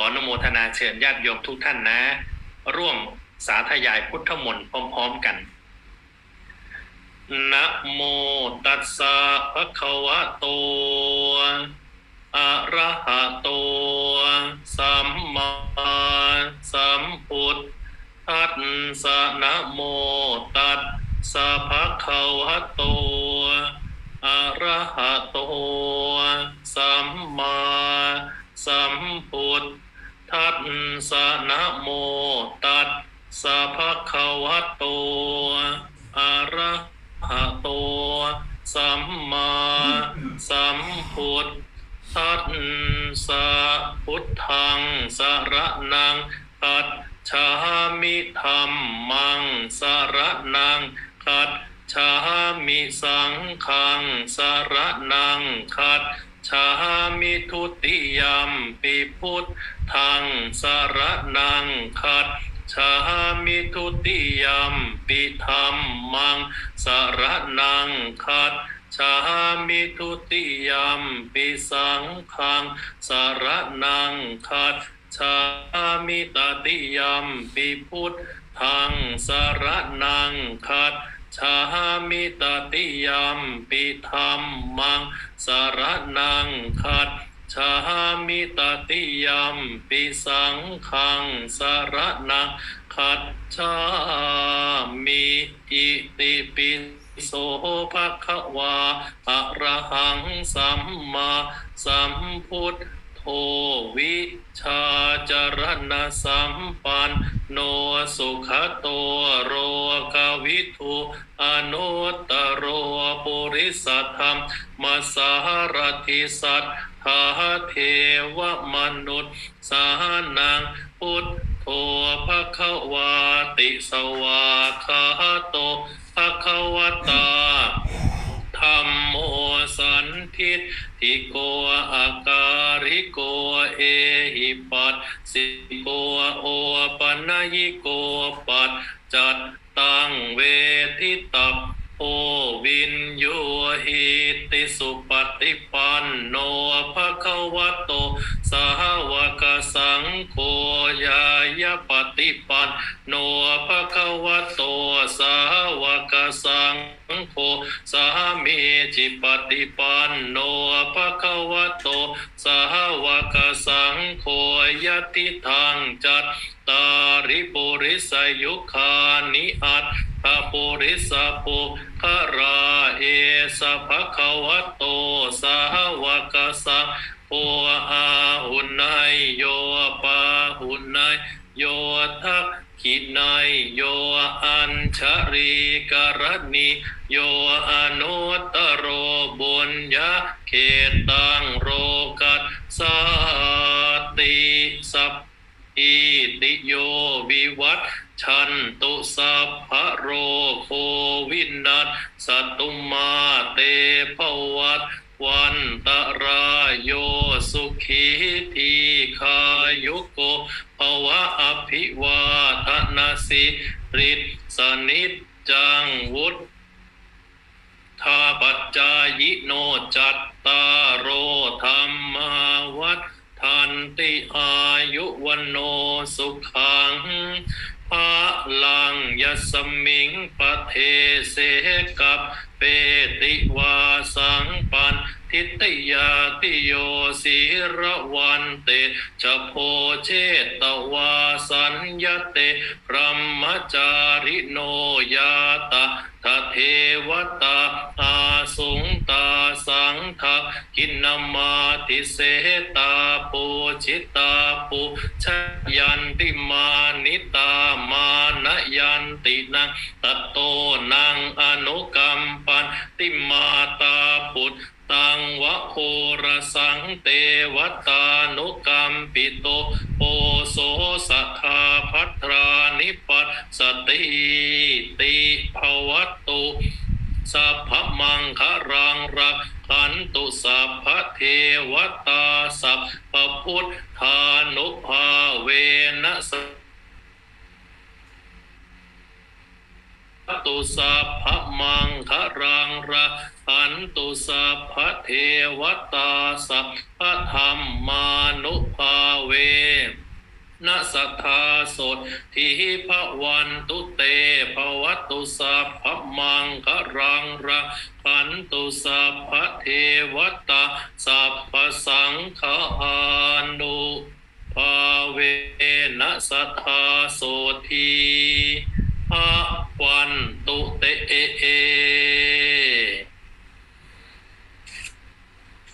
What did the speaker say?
ขออนุโมทนาเชิญญาติโยมทุกท่านนะ ร่วมสาธยายพุทธมนต์พร้อมๆกันนะโมตัสสะภะคะวะโตอะระหะโตสัมมาสัมพุทธัสสะนะโมตัสสะภะคะวะโตอะระหะโตสัมมาสัมพุทธ ทัสสะนะโมตัสสะภะคะวะโตอะระหะโต สัมมาสัมพุทธัสสะพุทธังสระนังคัจฉามิธรรมังสระนังคัจฉามิสังฆังสระนังคัจฉามิทุติยมปิพุทธ ทังสารนังคัจฉามิทุติยมปิธรรมังสารนังคัจชามิทุติยมปิสังขังสารนังคัดชามิตติยมปิพุทธังสารนังคัดชามิตติยมปิธรรมังสารนังคัด ชามิตติยมปิสังขังสารนังคัดชามิอิติปิโสภะคะวาอะระหังสัมมาสัมพุทโธวิชาจรณะสัมปันโนสุขโตโรกวิทูอนุตตโรปุริสธรรมมาสารติสัต ทธาเทวมนุษย์สานังพุทโธภะคะวาติสวาคาโตภคะวตาธัมโมสันทิฏฐิโกอาการิโกเอหิปัสสิโกโอปัญญิโกปัจจัตตังเวทิตัพโอ วินโยหิติสุปฏิปันโนภะคะวะโต สาวกสังโฆยายะปฏิปันโนภะคะวะโต สาวกสังโฆสามีจิปฏิปันโนภะคะวะโต สาวกสังโฆยติทางจัตตาริปุริสยุคานิอัต ถปุริสปุคราเอสะภะคะวะโตสาวกสังโฆอาหุนายโยปาหุนายโยทักขินายโยอัญชรีกรณีโยอนุตตโรบุญญาเขตังโรกัสสติสัพอิติโยวิวัต ชันตุสัพพะโรโควินัสสตุมาเตภวัตวันตรายโยสุขีทีขายุโกภวะอภิวาทนาสิริสนิจจังวุฒทาปัจจายโนจัตตาโรธรรมาวัฏทันติอายุวันโนสุขัง ภาลังยสมิงปะเทเสกับเปติวาสังปันทิตยาติโยสีระวันเตจะโพเชตวาสัญญเตพรหมจาริโนยาตะทะเทวตาอาสุงตาสังทะกินนามาติเสตาปูชิตาปูชยันติมา นังตตโตนังอนุกรรมปันติมาตาปุตตังวะโคระสังเตวตานุกรรมปิโตโอโสสัทธาพัทรานิปัสสติติภวัตุสัพพมังคารังรักขันตุสัพพเทวตาสัพพพุทธานุภาเวนะส ตุสัพพมังคารังระหันตุสัพพเทวตาสัพพธรรมานุภาเวนะสัทธาโสดทีพระวันตุเตภวัตตุสัพพมังครังระขันตุสัพพเทวตาสัพพสังฆานุภาเวนะสัทธาโสที อะวันตุเตเอ